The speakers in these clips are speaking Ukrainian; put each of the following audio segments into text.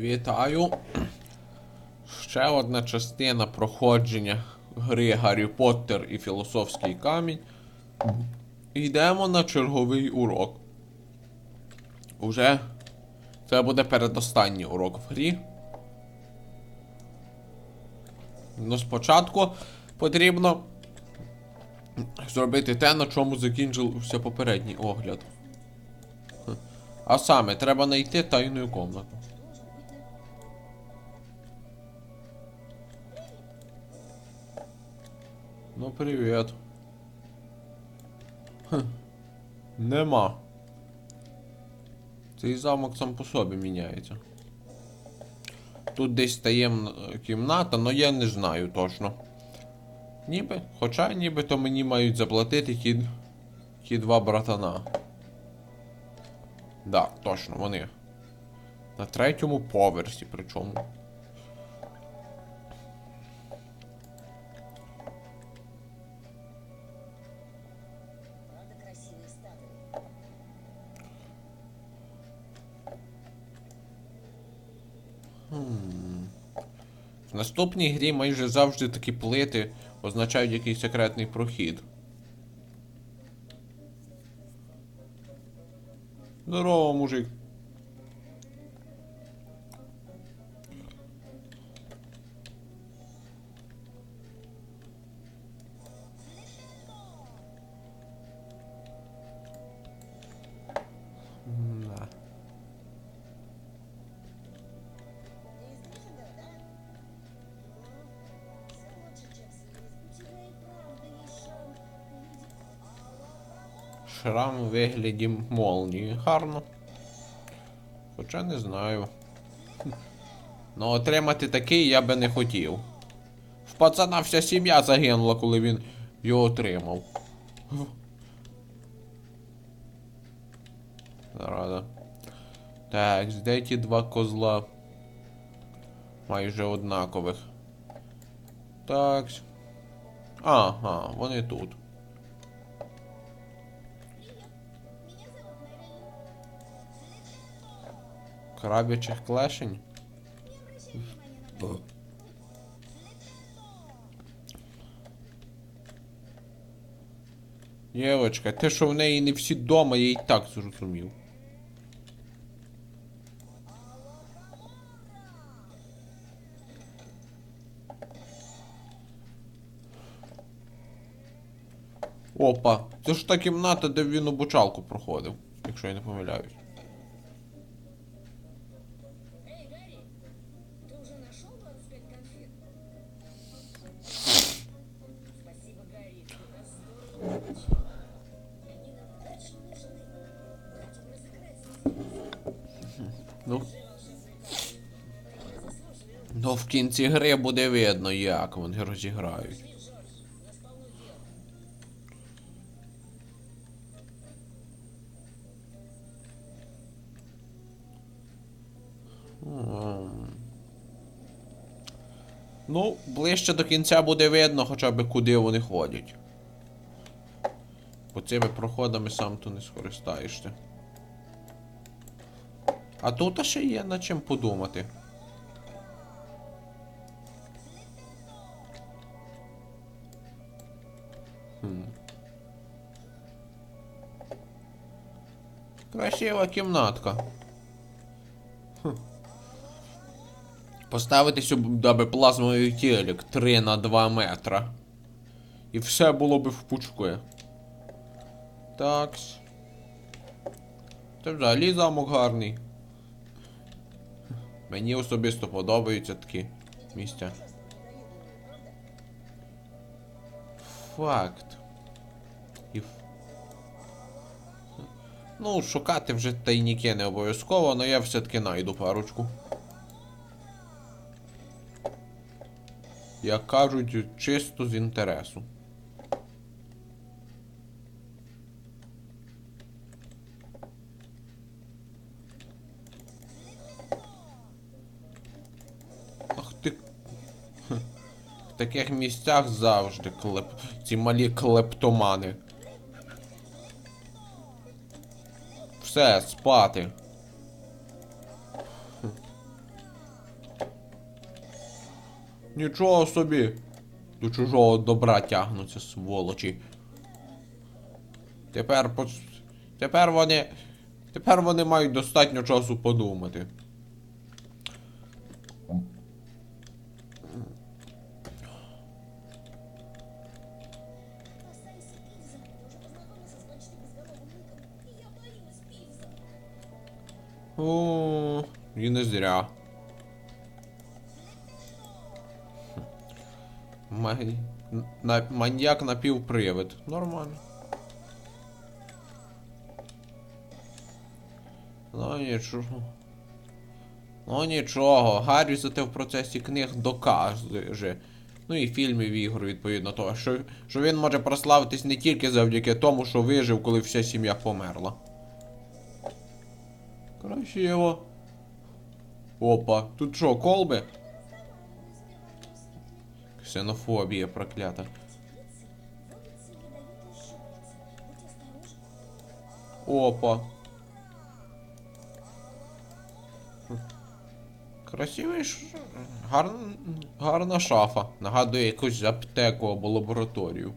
Вітаю. Ще одна частина проходження гри Гаррі Поттер і Філософський камінь. Йдемо на черговий урок. Уже це буде передостанній урок в грі. Ну, спочатку потрібно зробити те, на чому закінчився попередній огляд. А саме, треба знайти тайну комнату. Ну, привіт. Хм. Нема. Цей замок сам по собі міняється. Тут десь таємна кімната, але я не знаю точно. Ніби, хоча нібито мені мають заплатити ті, ті два братана. Да, точно, вони. На третьому поверсі причому. Наступній грі майже завжди такі плити означають якийсь секретний прохід. Здорово, мужик. Шрам у вигляді молнії. Гарно. Хоча не знаю. Ну, отримати такий я би не хотів. В пацана вся сім'я загинула, коли він його отримав. Рада. Так, де ті два козла? Майже однакових. Так. Ага, вони тут. Крабячих клешень? Євочка, те, що в неї не всі дома, я і так зрозумів. Опа, це ж та кімната, де він обучалку проходив, якщо я не помиляюсь. Кінці гри буде видно, як вони розіграють. Ну, ближче до кінця буде видно хоча б куди вони ходять. Бо цими проходами сам то не скористаєшся. А тут ще є над чим подумати. Красива кімнатка. Поставити сюди плазмовий телек 3 на 2 метра. І все було би в пучку. Такс. Це взагалі замок гарний. Мені особисто подобаються такі місця. Факт. І... Ну, шукати вже тайніки не обов'язково, але я все-таки найду парочку. Як кажуть, чисто з інтересу. Ах ти. В таких місцях завжди клеп... Ці малі клептомани. Все, спати. Нічого собі. До чужого добра тягнуться, сволочі. Тепер Тепер вони. Тепер вони мають достатньо часу подумати. О, і не зря. Май... На... Маньяк напівпривид. Нормально. Ну нічого. Ну нічого, Гаррі зате в процесі книг доказує. Ну і фільмів ігор, відповідно того, що, що він може прославитись не тільки завдяки тому, що вижив, коли вся сім'я померла. Красиво. Опа, тут що, колби? Ксенофобія проклята. Опа. Красивий ш... Гар... гарна шафа. Нагадує якусь аптеку або лабораторію.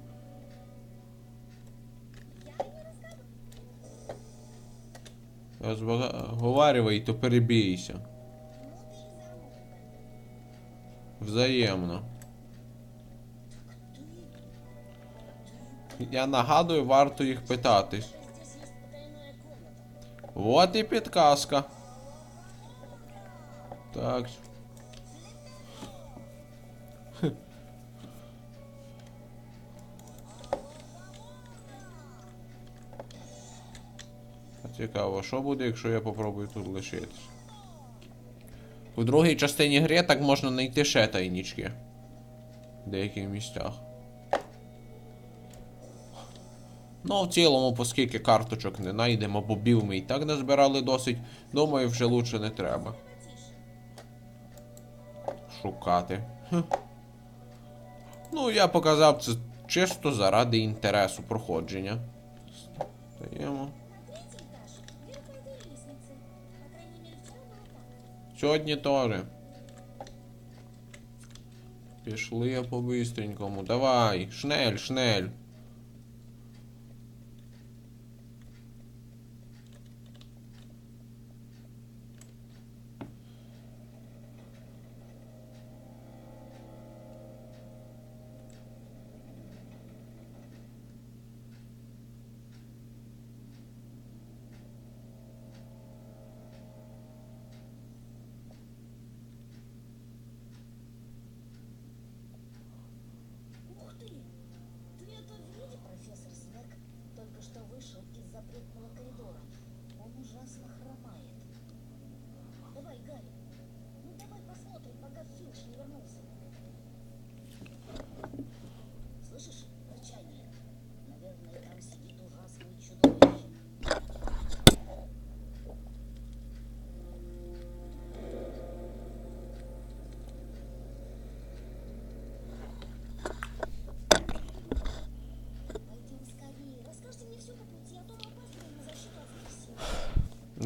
Розговарювай, то перебійся. Взаємно. Я нагадую, варто їх питатись. Вот і підказка. Так. Цікаво, що буде, якщо я попробую тут лишитись? У другій частині гри так можна знайти ще тайнічки. В деяких місцях. Ну, в цілому, оскільки карточок не знайдемо, бобів ми і так назбирали досить, думаю, вже лучше не треба. Шукати. Хм. Ну, я показав це чисто заради інтересу проходження. Стаємо. Сьогодні теж. Пішли по-бистренькому. Давай, шнель, шнель.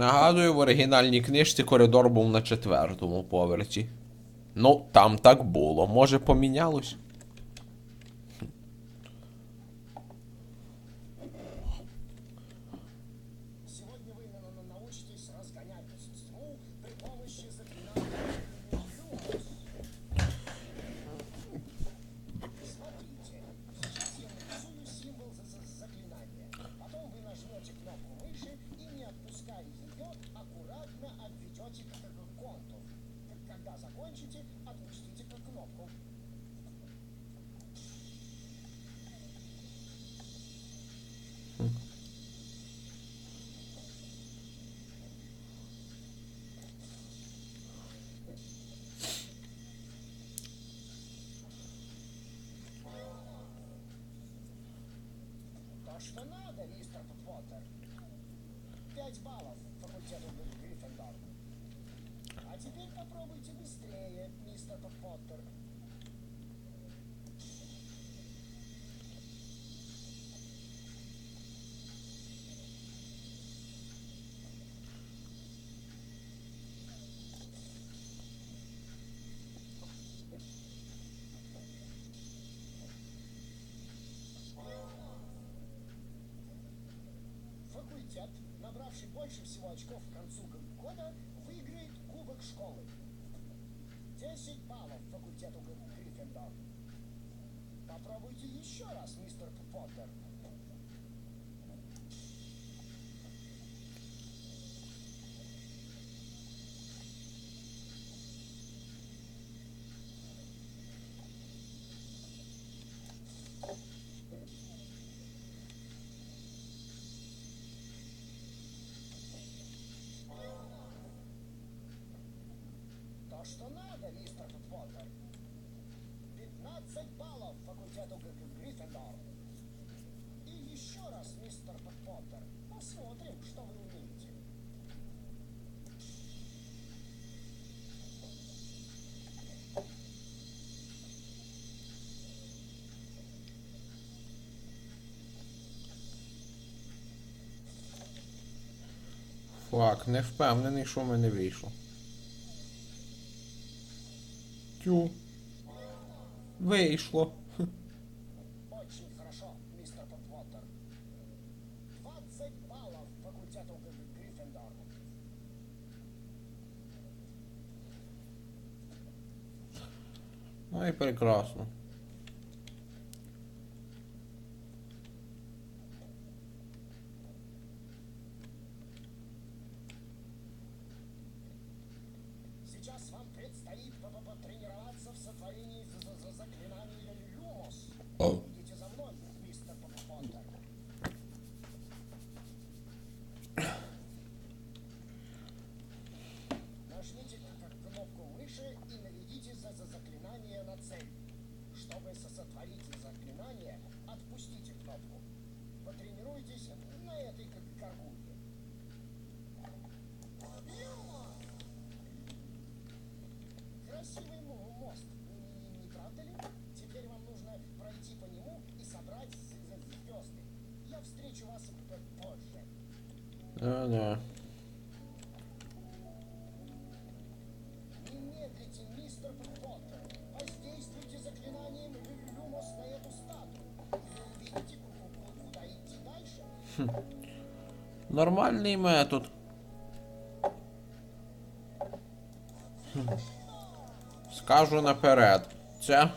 Нагадую, в оригінальній книжці коридор був на четвертому поверсі. Ну, там так було. Може помінялось? Что надо, мистер Поттер. Пять баллов факультету Гри- Гриффиндор. А теперь попробуйте быстрее, мистер Поттер. Набравший больше всего очков к концу года, выиграет кубок школы. 10 баллов факультету Гр- Гриффиндор. Попробуйте еще раз, мистер Поттер. То, что надо, мистер Поттер. 15 баллов факультету Гриффиндор. И еще раз, мистер Поттер. Посмотрим, что вы умеете. Фак, не впевнений, що в мене вийшло. Тю. Вийшло. Очень хорошо, мистер Поттер. 20 баллов факультету Гриффиндор. Ну і прекрасно. Сейчас вам предстоит по- по- потренироваться в сотворении за- куда идти дальше. Нормальний метод. Хм. Скажу наперед. Це.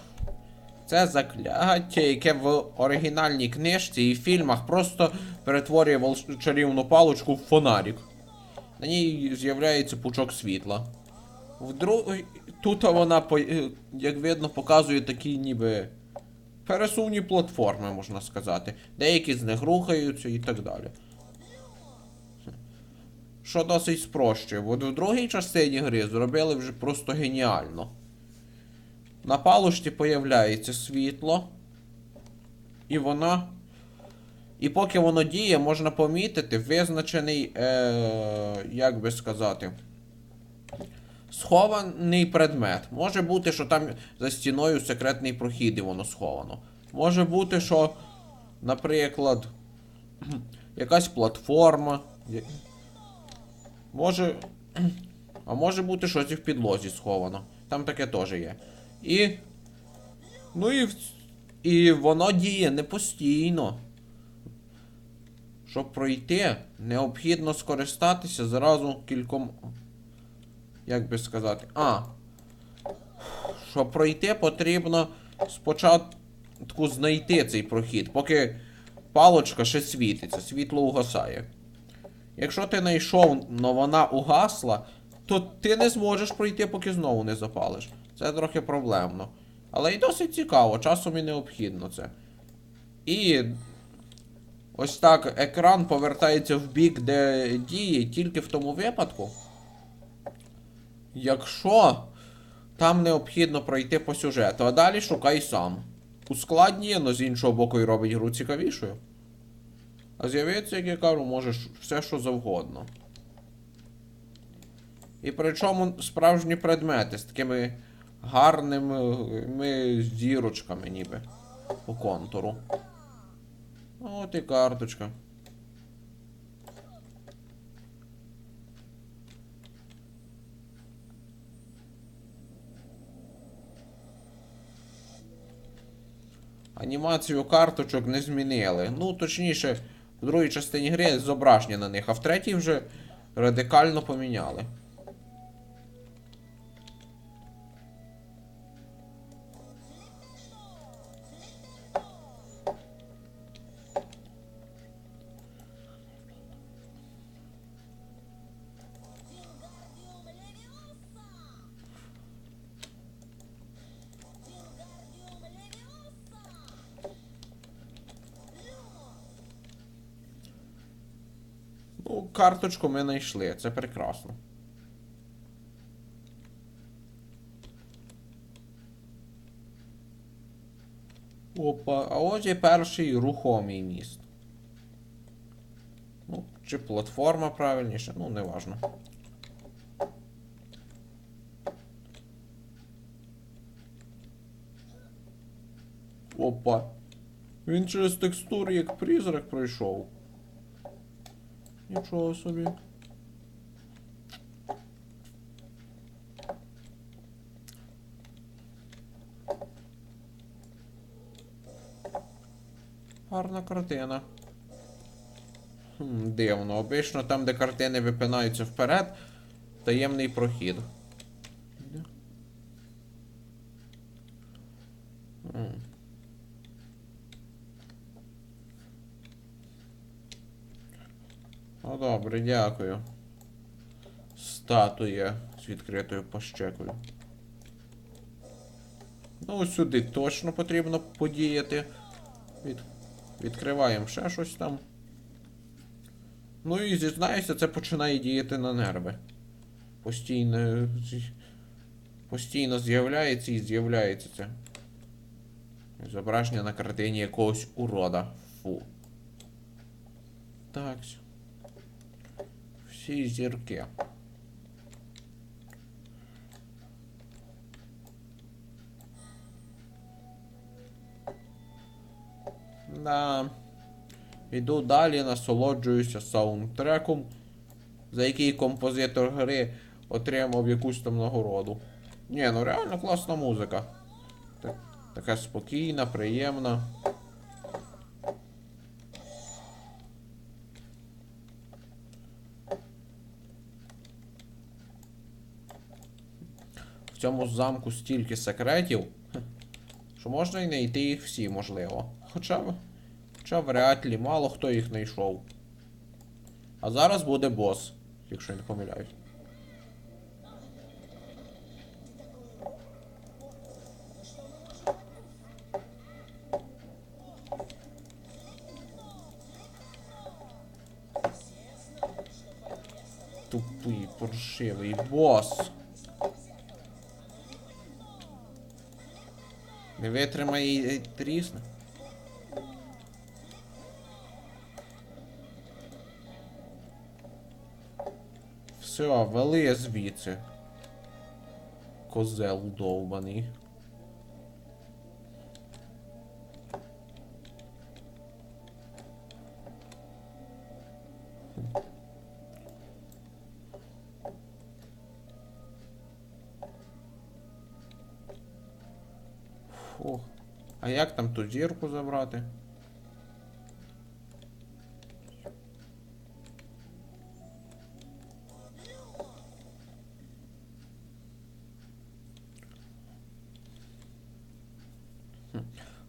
Це закляття, яке в оригінальній книжці і фільмах просто перетворює чарівну паличку в фонарик. На ній з'являється пучок світла. В друг... Тут вона, е, як видно, показує такі ніби пересувні платформи, можна сказати. Деякі з них рухаються і так далі. Що досить спрощує, бо в другій частині гри зробили вже просто геніально. На палушці появляється світло, і воно. І поки воно діє, можна помітити визначений, е, як би сказати, схований предмет. Може бути, що там за стіною секретний прохід і воно сховано. Може бути, що, наприклад, якась платформа. Може. А може бути щось і в підлозі сховано. Там таке теж є. І. Ну і. І воно діє не постійно. Щоб пройти, необхідно скористатися зразу кільком. Як би сказати. А. Щоб пройти, потрібно спочатку знайти цей прохід, поки палочка ще світиться, світло угасає. Якщо ти знайшов, но вона угасла, то ти не зможеш пройти, поки знову не запалиш. Це трохи проблемно. Але й досить цікаво, часом і необхідно це. І ось так екран повертається в бік, де діє, тільки в тому випадку. Якщо там необхідно пройти по сюжету, а далі шукай сам. Ускладнює, але з іншого боку і робить гру цікавішою. А з'явиться, як я кажу, можеш все, що завгодно. І причому справжні предмети з такими гарними ми зірочками ніби по контуру. От і карточка. Анімацію карточок не змінили. Ну, точніше, В другій частині гри зображення на них, а в третій вже радикально поміняли. Карточку ми знайшли, це прекрасно. Опа, а ось є перший рухомий міст. Ну, чи платформа правильніше, ну, неважно. Опа. Він через текстури як призрак пройшов. Нічого собі. Гарна картина. Хм, дивно. Обично там, де картини випинаються вперед, таємний прохід. Добре, дякую. Статуя з відкритою пащекою. Ну, сюди точно потрібно подіяти. Від... Відкриваємо ще щось там. Ну і зізнаюся, це починає діяти на нерви. Постійно. Постійно з'являється і з'являється це. Зображення на картині якогось урода. Фу. Так. Всі зірки. Да. Йду далі, насолоджуюся саундтреком, за який композитор гри отримав якусь там нагороду. Ні, ну реально класна музика. Так, така спокійна, приємна. Цьому замку стільки секретів, що можна і знайти їх всі, можливо. Хоча б. Хоча вряд ли мало хто їх знайшов. А зараз буде бос, якщо я не помиляюсь. Тупий, паршивий бос. Не витримає і трісне. Все, вели звідси. Козел довбаний. Як там ту зірку забрати?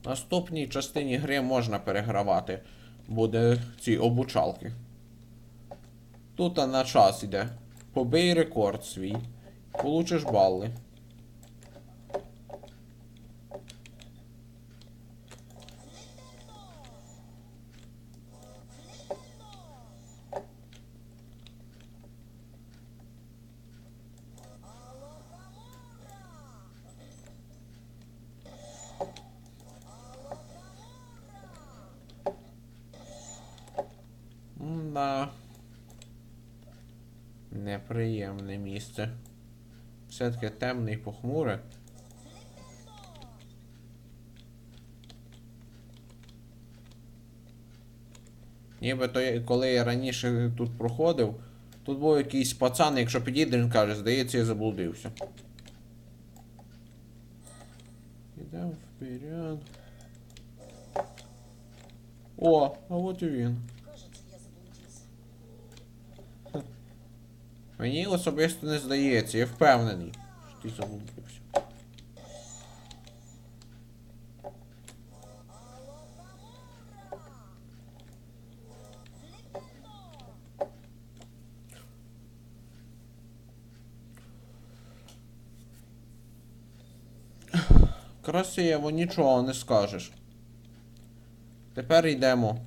В наступній частині гри можна перегравати. Буде ці обучалки. Тут на час іде. Побий рекорд свій. Получиш бали. Неприємне місце. Все-таки темне і похмуре. Нібито коли я раніше тут проходив, тут був якийсь пацан, якщо підійде, він каже, здається, я заблудився. Ідемо вперед. О, а от і він. Мені особисто не здається, я впевнений, що ти заблудився. Красиво, нічого не скажеш. Тепер йдемо.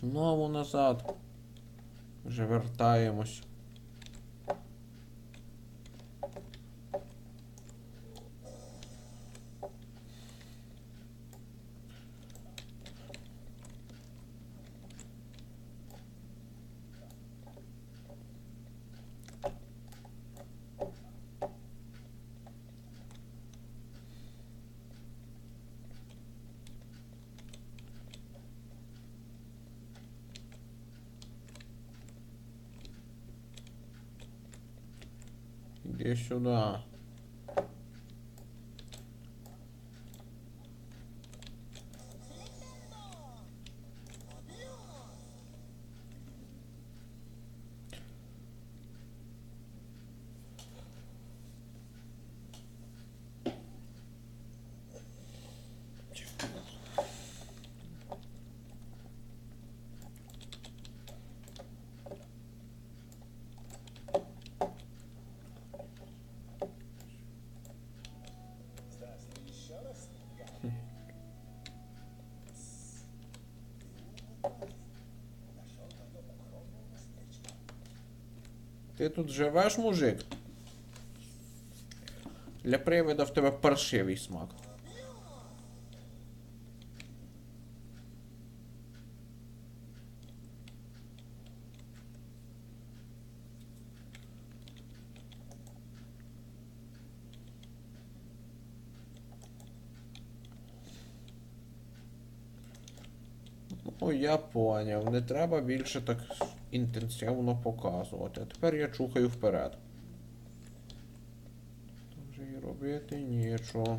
Знову назад. Вже вертаємось. Іди сюди. Ти тут живеш, мужик? Для привида в тебе паршивий смак. Ну, я поняв. Не треба більше так інтенсивно показувати. А тепер я чухаю вперед. Вже і робити нічого.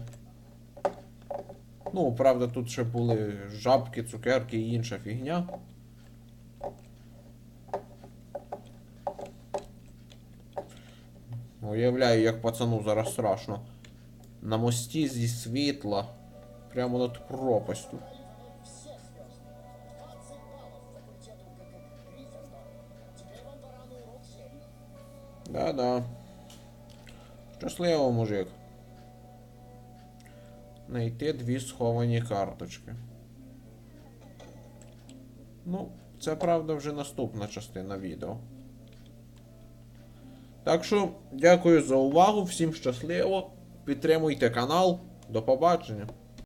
Ну, правда, тут ще були жабки, цукерки і інша фігня. Уявляю, як пацану зараз страшно. На мості зі світла. Прямо над пропастю. Да-да. Щасливо, мужик. Найти дві сховані карточки. Ну, це правда вже наступна частина відео. Так що, дякую за увагу, всім щасливо. Підтримуйте канал. До побачення.